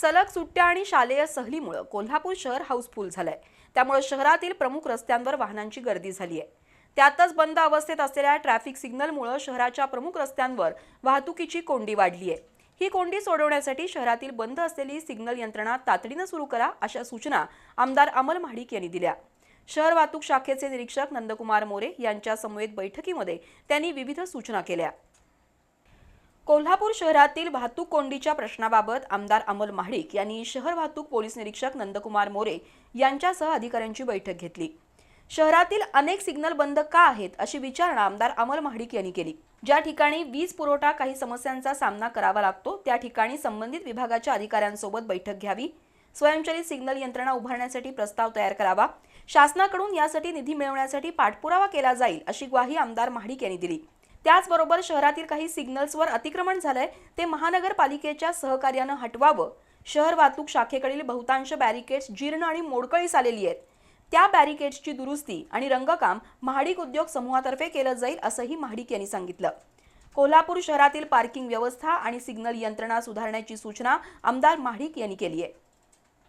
सलग सुट्ट्या आणि शालेय सहलीमुळे कोल्हापूर शहर हाऊसफुल झालंय. त्यामुळे शहरातील प्रमुख रस्त्यांवर वाहनांची गर्दी झाली आहे त्यातच बंद अवस्थेत असलेल्या ट्रॅफिक सिग्नलमुळे शहराच्या प्रमुख रस्त्यांवर वाहतुकीची कोंडी वाढली आहे ही कोंडी सोडवण्यासाठी शहरातील बंद असलेली सिग्नल यंत्रणा तातडीनं सुरू करा अशा सूचना आमदार अमल महाडिक यांनी दिल्या. शहर वाहतूक शाखेचे निरीक्षक नंदकुमार मोरे यांच्या समवेत बैठकीमध्ये त्यांनी विविध सूचना केल्या. कोल्हापूर शहरातील वाहतूक कोंडीच्या प्रश्नाबाबत आमदार अमोल महाडिक यांनी शहर वाहतूक पोलीस निरीक्षक नंदकुमार मोरे यांच्यासह अधिकाऱ्यांची बैठक घेतली. शहरातील अनेक सिग्नल बंद का आहेत अशी विचारणा आमदार अमल महाडिक यांनी केली. ज्या ठिकाणी वीज पुरवठा काही समस्यांचा सामना करावा लागतो त्या ठिकाणी संबंधित विभागाच्या अधिकाऱ्यांसोबत बैठक घ्यावी स्वयंचलित सिग्नल यंत्रणा उभारण्यासाठी प्रस्ताव तयार करावा शासनाकडून यासाठी निधी मिळवण्यासाठी पाठपुरावा केला जाईल अशी ग्वाही आमदार महाडिक यांनी दिली. त्याचबरोबर शहरातील काही सिग्नल्सवर अतिक्रमण झालंय ते महानगरपालिकेच्या सहकार्यानं हटवावं. शहर वाहतूक शाखेकडील बहुतांश बॅरिकेड्स जीर्ण आणि मोडकळीस आलेली आहेत. त्या बॅरिकेड्सची दुरुस्ती आणि रंगकाम महाडिक उद्योग समूहातर्फे केलं जाईल असंही महाडिक यांनी सांगितलं. कोल्हापूर शहरातील पार्किंग व्यवस्था आणि सिग्नल यंत्रणा सुधारण्याची सूचना आमदार महाडिक यांनी केली आहे.